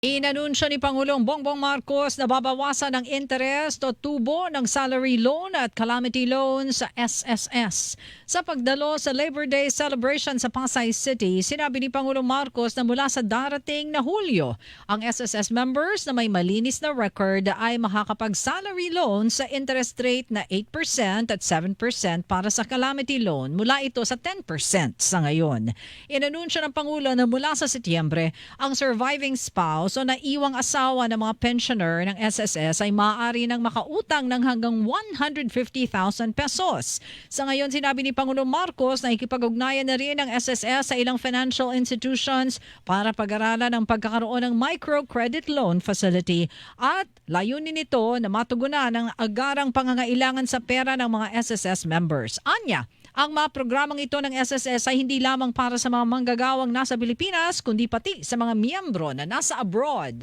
Inanunsyo ni Pangulong Bongbong Marcos na babawasan ang interest o tubo ng salary loan at calamity loan sa SSS. Sa pagdalo sa Labor Day celebration sa Pasay City, sinabi ni Pangulong Marcos na mula sa darating na Hulyo, ang SSS members na may malinis na record ay makakapag-salary loan sa interest rate na 8% at 7% para sa calamity loan mula ito sa 10% sa ngayon. Inanunsyo ng Pangulo na mula sa Setyembre, ang surviving spouse o naiwang asawa ng mga pensioner ng SSS ay maaari nang makautang ng hanggang 150,000 pesos. Sa ngayon, sinabi ni Pangulong Marcos na ikipag-ugnayan na rin ang SSS sa ilang financial institutions para pag-aralan ang pagkakaroon ng microcredit loan facility at layunin nito na matugunan ang agarang pangangailangan sa pera ng mga SSS members. Anya, ang mga programang ito ng SSS ay hindi lamang para sa mga manggagawang nasa Pilipinas, kundi pati sa mga miyembro na nasa abroad.